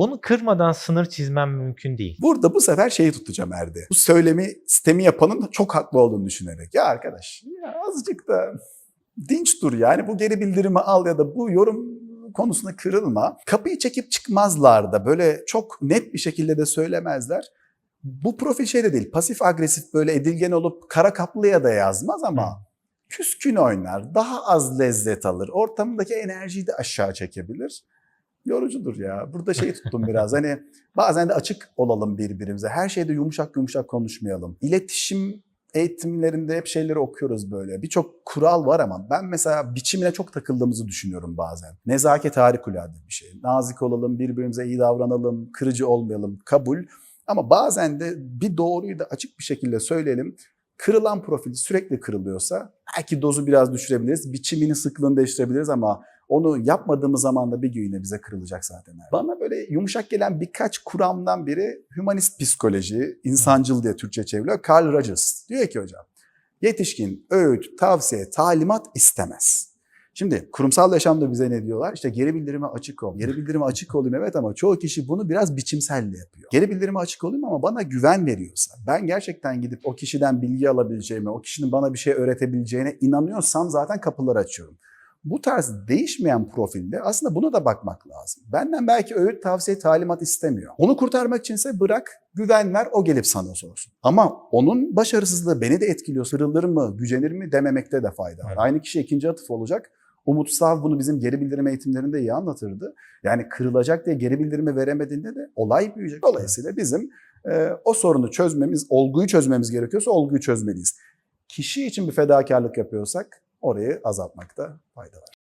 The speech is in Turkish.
Onu kırmadan sınır çizmem mümkün değil. Burada bu sefer şeyi tutacağım Erde. Bu söylemi, sistemi yapanın çok haklı olduğunu düşünerek. Ya arkadaş ya azıcık da dinç dur yani bu geri bildirimi al ya da bu yorum konusunda kırılma. Kapıyı çekip çıkmazlar da böyle çok net bir şekilde de söylemezler. Bu profil şey de değil pasif agresif böyle edilgen olup kara kaplıya da yazmaz ama küskün oynar. Daha az lezzet alır. Ortamındaki enerjiyi de aşağı çekebilir. Yorucudur ya. Burada şeyi tuttum biraz. Hani bazen de açık olalım birbirimize. Her şeyde yumuşak yumuşak konuşmayalım. İletişim eğitimlerinde hep şeyleri okuyoruz böyle. Birçok kural var ama ben mesela biçimine çok takıldığımızı düşünüyorum bazen. Nezaket harikulade bir şey. Nazik olalım, birbirimize iyi davranalım, kırıcı olmayalım, kabul. Ama bazen de bir doğruyu da açık bir şekilde söyleyelim. Kırılan profil sürekli kırılıyorsa belki dozu biraz düşürebiliriz, biçimini sıklığını değiştirebiliriz ama onu yapmadığımız zaman da bir gün yine bize kırılacak zaten. Bana böyle yumuşak gelen birkaç kuramdan biri humanist psikoloji, insancıl diye Türkçe çevriliyor. Carl Rogers diyor ki hocam, yetişkin öğüt, tavsiye, talimat istemez. Şimdi kurumsal yaşamda bize ne diyorlar? İşte geri bildirime açık ol. Geri bildirime açık olayım evet ama çoğu kişi bunu biraz biçimselle yapıyor. Geri bildirime açık olayım ama bana güven veriyorsa, ben gerçekten gidip o kişiden bilgi alabileceğime, o kişinin bana bir şey öğretebileceğine inanıyorsam zaten kapıları açıyorum. Bu tarz değişmeyen profilde aslında buna da bakmak lazım. Benden belki öğüt, tavsiye, talimat istemiyor. Onu kurtarmak içinse bırak, güven ver, o gelip sana sorsun. Ama onun başarısızlığı beni de etkiliyor. Sırılır mı, gücenir mi dememekte de fayda var. Evet. Aynı kişi ikinci atıf olacak. Umut Sav bunu bizim geri bildirim eğitimlerinde iyi anlatırdı. Yani kırılacak diye geri bildirimi veremediğinde de olay büyüyecek. Dolayısıyla bizim e, o sorunu çözmemiz, olguyu çözmemiz gerekiyorsa olguyu çözmeliyiz. Kişi için bir fedakarlık yapıyorsak orayı azaltmakta fayda var.